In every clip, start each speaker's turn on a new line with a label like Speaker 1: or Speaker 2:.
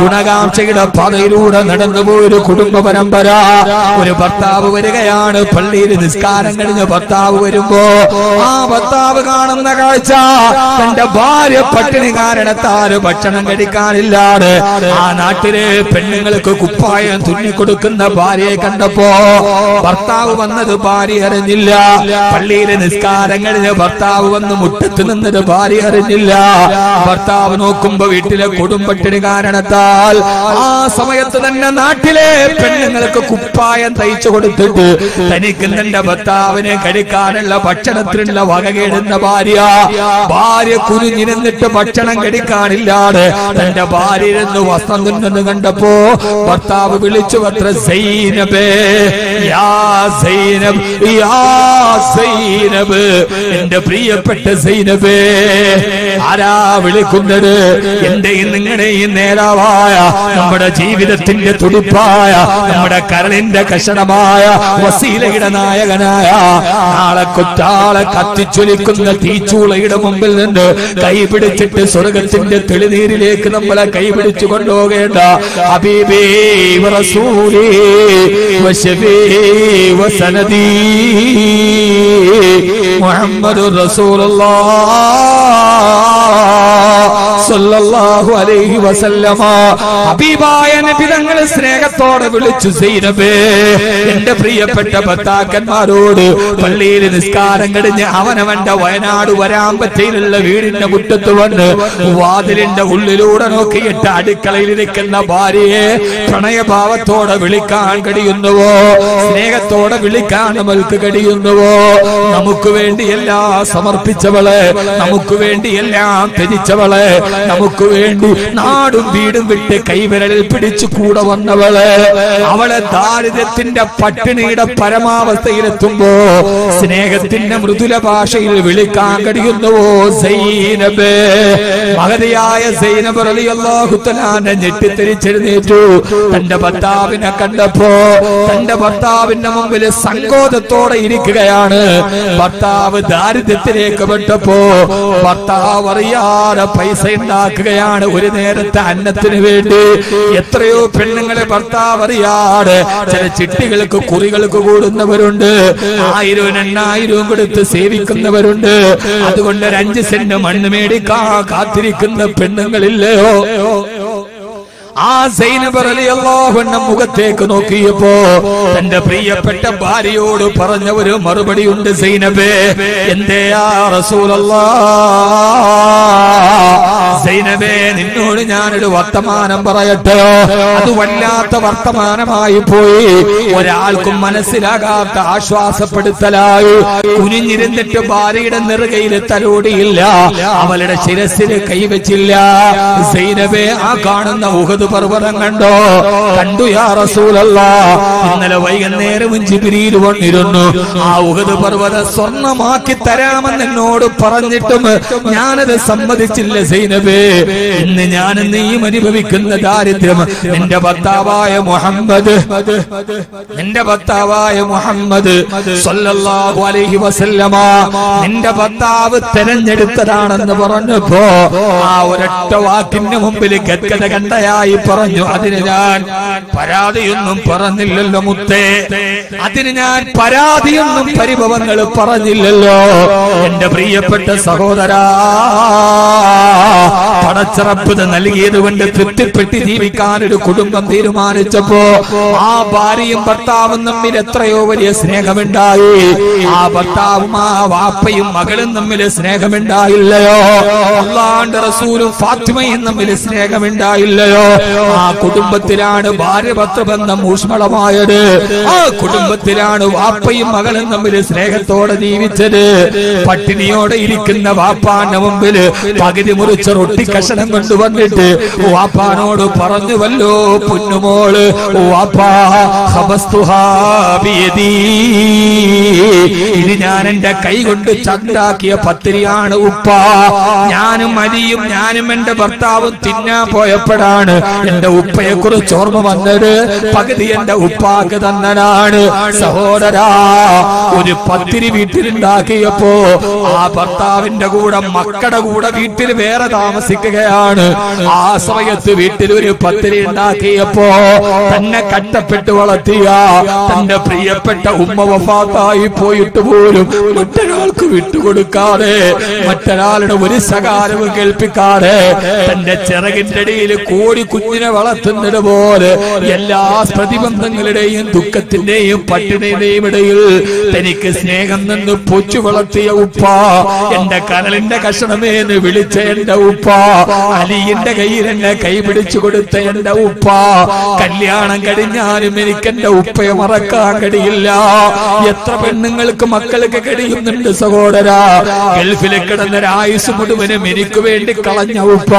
Speaker 1: ഗുണകാംക്ഷയുടെ പാതയിലൂടെ നടന്നുപോയ ഒരു കുടുംബ പരമ്പര. ഒരു ഭർത്താവ് വരികയാണ് പള്ളിയിൽ നിസ്കാരം കഴിഞ്ഞ ഭർത്താവ് വരുമ്പോ ആ ഭർത്താവ് കാണുന്ന കാഴ്ച തന്റെ ഭാര്യ പട്ടിണി കാരണത്താൽ ഭക്ഷണം കഴിക്കാനില്ലാതെ ആ നാട്ടിലെ പെണ്ണുങ്ങൾക്ക് കുപ്പായം തുന്നിക്കൊടുക്കുന്ന ഭാര്യയെ കണ്ടപ്പോ ഭർത്താവ് വന്നത് ഭാര്യ അറിഞ്ഞില്ല. പള്ളിയിലെ നിസ്കാരം കഴിഞ്ഞ് ഭർത്താവ് വന്ന് മുട്ടത്ത് നിന്നത് ഭാര്യ അറിഞ്ഞില്ല. ഭർത്താവ് നോക്കുമ്പോ വീട്ടിലെ കൊടുമ്പട്ടിണി കാരണത്താൽ ആ സമയത്ത് തന്നെ നാട്ടിലെ പെണ്ണുങ്ങൾക്ക് കുപ്പായം തയ്ച്ചു കൊടുത്തിട്ട് തനിക്ക് തന്റെ ഭർത്താവിനെ കഴിക്കാനുള്ള ഭക്ഷണത്തിനുള്ള വകകേടുന്ന ഭാര്യ ഭാര്യ കുനിഞ്ഞിരുന്നിട്ട് ഭക്ഷണം കഴിക്കാനില്ലാതെ തന്റെ ഭാര്യ ഇരുന്ന് വസ്ത്രം തിന്നെന്ന് കണ്ടപ്പോ ഭർത്താവ് വിളിച്ചു അത്ര സൈനബേ യാ സൈനബ് യാ സൈനബ് എന്റെ പ്രിയപ്പെട്ട സൈനബേ ആരാ വിളിക്കുന്നത്? എന്റെയും നിങ്ങളുടെയും നേതാവായ നമ്മുടെ ജീവിതത്തിന്റെ തുടിപ്പായ നമ്മുടെ കരളിന്റെ കഷണമായ വസീലയുടെ നായകനായ നാളെ കൊറ്റാളെ കത്തിച്ചൊലിക്കുന്ന തീച്ചൂളയുടെ മുമ്പിൽ നിന്ന് കൈപിടിച്ചിട്ട് സ്വർഗത്തിന്റെ തെളിനീരിലേക്ക് നമ്മളെ കൈപിടിച്ചു കൊണ്ടുപോകേണ്ട. ഹബീബേ റസൂലേ വശഫീ വസനദീ സല്ലല്ലാഹു അലൈഹി വസല്ലമ. ഹബീബായ നബി തങ്ങളെ സ്നേഹത്തോടെ വിളിച്ചു സൈനബേ എന്റെ പ്രിയപ്പെട്ട ഭർത്താക്കന്മാരോട് പള്ളിയിൽ നിസ്കാരം കഴിഞ്ഞ് അവനവന്റെ വയനാട് വരാൻ പറ്റിയിലുള്ള വീടിന്റെ മുറ്റത്ത് വന്ന് വാതിലിന്റെ ഉള്ളിലൂടെ നോക്കിയിട്ട് അടുക്കളയിൽ ഇരിക്കുന്ന ഭാര്യയെ പ്രണയഭാവത്തോടെ വിളിക്കാൻ കഴിയുന്നുവോ? സ്നേഹത്തോടെ വിളിക്കാൻ നമ്മൾക്ക് കഴിയുന്നുവോ? നമുക്ക് വേണ്ടി എല്ലാം സമർപ്പിച്ചവളെ നമുക്ക് വേണ്ടി എല്ലാം ത്യജിച്ചവളെ നമുക്ക് വേണ്ടി നാടും വീടും വിട്ട് കൈവിരലിൽ പിടിച്ചു കൂടെ വന്നവൾ. അവളെ ദാരിദ്ര്യത്തിന്റെ പട്ടിണിയുടെ പരമാവസ്ഥയിലെത്തുമ്പോ സ്നേഹത്തിന്റെ മൃദുല ഭാഷയിൽ വിളിക്കാൻ കഴിയുന്നുവോ? സൈനബേ. മഹതിയായ സൈനബ് ഞെട്ടിത്തെരിച്ചെഴുന്നേറ്റു. തന്റെ ഭർത്താവിനെ കണ്ടപ്പോ തന്റെ ഭർത്താവിന്റെ മുമ്പിൽ സങ്കോചത്തോടെ ഇരിക്കുകയാണ്. ഭർത്താവ് ദാരിദ്ര്യത്തിലേക്ക് പെട്ടപ്പോ ഭർത്താവ് അറിയാതെ പൈസ ഉണ്ടാക്കുകയാണ് ഒരു നേരത്തെ അന്നത്തിന് വേണ്ടി. എത്രയോ പെണ്ണുങ്ങളെ ഭർത്താവ് അറിയാതെ ചില ചിട്ടികൾക്ക് കുറികൾക്ക് കൂടുന്നവരുണ്ട്. ആയിരവും എണ്ണായിരവും കൊടുത്ത് സേവിക്കുന്നവരുണ്ട്. അതുകൊണ്ട് ഒരു അഞ്ച് സെന്റ് മണ്ണ് മേടിക്കാ കാത്തിരിക്കുന്ന പെണ്ണുങ്ങളില്ലയോ? ആ സൈനബ് റളിയല്ലാഹുവിന്റെ മുഖത്തേക്ക് നോക്കിയപ്പോ തന്റെ പ്രിയപ്പെട്ട ഭാര്യയോട് പറഞ്ഞ ഒരു മറുപടി ഉണ്ട് സൈനബേ. എന്തേ ആ റസൂലല്ലാ? സൈനബേ നിന്നോട് ഞാനൊരു വർത്തമാനം പറയട്ടെ. അത് വല്ലാത്ത വർത്തമാനമായി പോയി. ഒരാൾക്കും മനസ്സിലാകാത്ത ആശ്വാസപ്പെടുത്തലായി. കുനിഞ്ഞിരുന്നിട്ട് ഭാര്യയുടെ നെറുകയിൽ തലോടിയില്ല. അവളുടെ ശിരസിൽ കൈവച്ചില്ല. സൈനബേ ആ കാണുന്ന ഉഹദ് പർവതം കണ്ടോ? കണ്ടു യാ റസൂലല്ല. ഇന്നലെ വൈകുന്നേരവും ജിബിരിയിൽ വന്നിരുന്നു. ആ ഉഹദ് പർവതം സ്വർണമാക്കി തരാമെന്ന് എന്നോട് പറഞ്ഞിട്ടും ഞാനത് സമ്മതിച്ചില്ല സൈനബേ. ഇന്ന് ഞാൻ നീയും അനുഭവിക്കുന്ന ദാരിദ്ര്യം. നിന്റെ ഭർത്താവായ മുഹമ്മദ് നിന്റെ ഭർത്താവായ മുഹമ്മദ് സല്ലല്ലാഹു നിന്റെ ഭർത്താവ് തെരഞ്ഞെടുത്തതാണെന്ന് പറഞ്ഞപ്പോ ആ ഒരൊറ്റ വാക്കിന് മുമ്പിൽ ഗദ്ഗത കണ്ടയായി പറഞ്ഞു. അതിന് ഞാൻ പരാതിയൊന്നും പറഞ്ഞില്ലല്ലോ മുത്തേ. അതിന് ഞാൻ പരാതിയൊന്നും പരിഭവങ്ങൾ പറഞ്ഞില്ലല്ലോ. എന്റെ പ്രിയപ്പെട്ട സഹോദരാ പടച്ചറപ്പത് നൽകിയത് കൊണ്ട് തൃപ്തിപ്പെട്ട് ജീവിക്കാൻ ഒരു കുടുംബം തീരുമാനിച്ചപ്പോ ആ ഭാര്യയും ഭർത്താവും തമ്മിൽ എത്രയോ വലിയ സ്നേഹമുണ്ടായി. ആ ഭർത്താവും ആ വാപ്പയും മകളും തമ്മിൽ സ്നേഹമുണ്ടായില്ലയോ? അള്ളാണ്ട് റസൂലും ഫാത്തിമയും തമ്മിൽ സ്നേഹമുണ്ടായില്ലയോ? ആ കുടുംബത്തിലാണ് ഭാര്യ ഭർത്തബന്ധം ഊഷ്മളമായത്. ആ കുടുംബത്തിലാണ് വാപ്പയും മകളും തമ്മിൽ സ്നേഹത്തോടെ ജീവിച്ചത്. പട്ടിണിയോടെ ഇരിക്കുന്ന വാപ്പാന്റെ മുമ്പിൽ പകുതി മുറിച്ച റൊട്ടി കഷണം കൊണ്ടുവന്നിട്ട് വാപ്പാനോട് പറഞ്ഞുവല്ലോ പൊന്നുമോൾ വാപ്പാ ഞാൻ എന്റെ കൈ കൊണ്ട് ചണ്ടാക്കിയ പത്തിരിയാണ് ഉപ്പ. ഞാനും അരിയും ഞാനും എന്റെ ഭർത്താവും തിന്നാൻ പോയപ്പോഴാണ് എന്റെ ഉപ്പയെ കുറിച്ച് ഓർമ്മ വന്നത്. പകുതി എന്റെ ഉപ്പാക്ക് തന്നനാണ് സഹോദരാ ഒരു പത്തിരി വീട്ടിലുണ്ടാക്കിയപ്പോ ആ ഭർത്താവിന്റെ കൂടെ മക്കളുടെ കൂടെ വീട്ടിൽ വേറെ താമസിക്കുകയാണ്. ആ സമയത്ത് വീട്ടിൽ ഒരു പത്തിരി ഉണ്ടാക്കിയപ്പോ തന്നെ കട്ടപ്പെട്ട് വളർത്തിയ തന്റെ പ്രിയപ്പെട്ട ഉമ്മ വഫാത്തായി പോയിട്ട് പോലും മറ്റൊരാൾക്ക് വിട്ടുകൊടുക്കാതെ മറ്റൊരാളുടെ ഒരു സകാരവും കേൾപ്പിക്കാതെ തന്റെ ചിറകിന്റെ ഇടയിൽ കോടി കുഞ്ഞിനെ വളർത്തുന്നത് പോലെ എല്ലാ പ്രതിബന്ധങ്ങളുടെയും ദുഃഖത്തിന്റെയും പട്ടിണിയുടെയും ഇടയിൽ തനിക്ക് സ്നേഹം നിന്ന് പൊച്ചു വളർത്തിയ ഉപ്പ എന്റെ കനലിന്റെ കഷണമേ എന്ന് വിളിച്ച എന്റെ ഉപ്പ അലിയന്റെ കയ്യിൽ എന്നെ കൈപിടിച്ചു കൊടുത്ത എന്റെ ഉപ്പ കല്യാണം കഴിഞ്ഞാലും എനിക്ക് എന്റെ ഉപ്പയെ മറക്കാൻ കഴിയില്ല. എത്ര പെണ്ണുങ്ങൾക്ക് മക്കൾക്ക് കഴിയുന്നുണ്ട് സഹോദര. ഗൾഫിൽ കിടന്ന ആയുസ് മുഴുവനും എനിക്ക് വേണ്ടി കളഞ്ഞ ഉപ്പ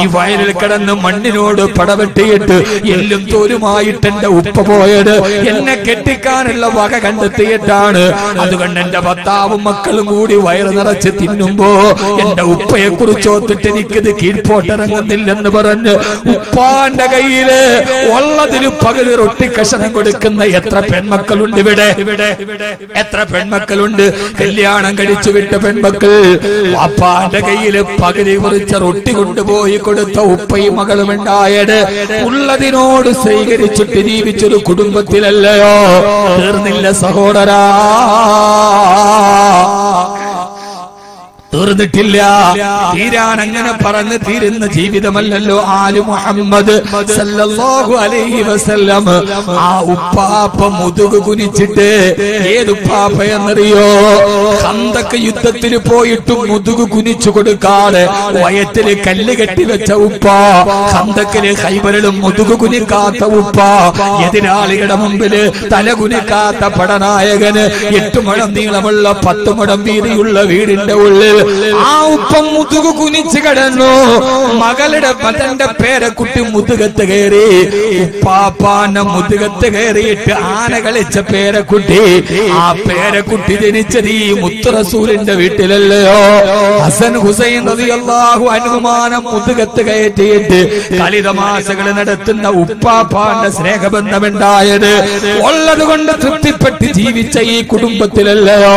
Speaker 1: ഈ വയലിൽ കിടന്ന് മണ്ണിനോട് പടവെട്ടിയിട്ട് എല്ലും തോലുമായിട്ട് എന്റെ ഉപ്പ പോയത് എന്നെ കെട്ടിക്കാനുള്ള വക കണ്ടെത്തിയിട്ടാണ്. അതുകൊണ്ട് എന്റെ ഭർത്താവും മക്കളും കൂടി വയറ് നിറച്ച് തിന്നുമ്പോ എന്റെ ഉപ്പയെ കുറിച്ച് ഓർത്തിട്ട് എനിക്കിത് കീഴ്പോട്ടിറങ്ങുന്നില്ലെന്ന് പറഞ്ഞ് ഉപ്പാന്റെ കയ്യിൽ ഉള്ളതിന് പകുതി റൊട്ടി കഷണം കൊടുക്കുന്ന എത്ര പെൺമക്കളുണ്ട് ഇവിടെ? എത്ര പെൺമക്കളുണ്ട് കല്യാണം കഴിച്ചു വിട്ട പെൺമക്കൾ വാപ്പാന്റെ കയ്യിൽ പകുതി കുറിച്ച റൊട്ടി കൊണ്ടുപോയി കൊടുത്ത ഉപ്പയും മകളും ഉണ്ടായത്. ഉള്ളതിനോട് സ്വീകരിച്ചിട്ട് ജീവിച്ചൊരു കുടുംബത്തിലല്ലയോ? തീർന്നില്ല സഹോദരാ. തീർന്നിട്ടില്ല. തീരാൻ അങ്ങനെ പറഞ്ഞ് തീരുന്ന ജീവിതമല്ലല്ലോ ആലു മുഹമ്മദ് സല്ലല്ലാഹു അലൈഹി വസല്ലം. ആ ഉപ്പാപ്പ മുതുക് കുനിച്ചിട്ട് ഏത് ഉപ്പാപ്പ എന്നറിയോ? ഹന്തക്ക് യുദ്ധത്തിൽ പോയിട്ട് മുതുക് കുനിച്ചു കൊടുക്കാതെ വയറ്റിൽ കല്ല് കെട്ടി വെച്ച ഉപ്പ ഹന്തക്കിൽ കൈവരലും മുതുക് കുനിക്കാത്ത ഉപ്പ എതിരാളികളുടെ മുമ്പിൽ തല കുനിക്കാത്ത പടനായകന് എട്ട് മുഴം നീളമുള്ള പത്ത് മുഴം വീതിയുള്ള വീടിന്റെ ഉള്ളിൽ ആ ഉപ്പം മുതുകു കുനിച്ചു കിടന്നു. മകളുടെ മകന്റെ പേരക്കുട്ടി മുതുകത്ത് കയറി. ഉപ്പാപ്പാന മുതുകത്ത് കയറിയിട്ട് ആന കളിച്ച പേരക്കുട്ടി. ആ പേരക്കുട്ടി ജനിച്ചത് ഈ മുത്തറസൂലിന്റെ വീട്ടിലല്ലയോ? ഹസൻ ഹുസൈൻ റളിയല്ലാഹു അനുമാനം മുതുകത്ത് കയറ്റിയിട്ട് കളിതമാശകൾ നടത്തുന്ന ഉപ്പാപ്പാന്റെ സ്നേഹബന്ധമുണ്ടായത്. ഉള്ളത് കൊണ്ട് തൃപ്തിപ്പെട്ട് ജീവിച്ച ഈ കുടുംബത്തിലല്ലയോ?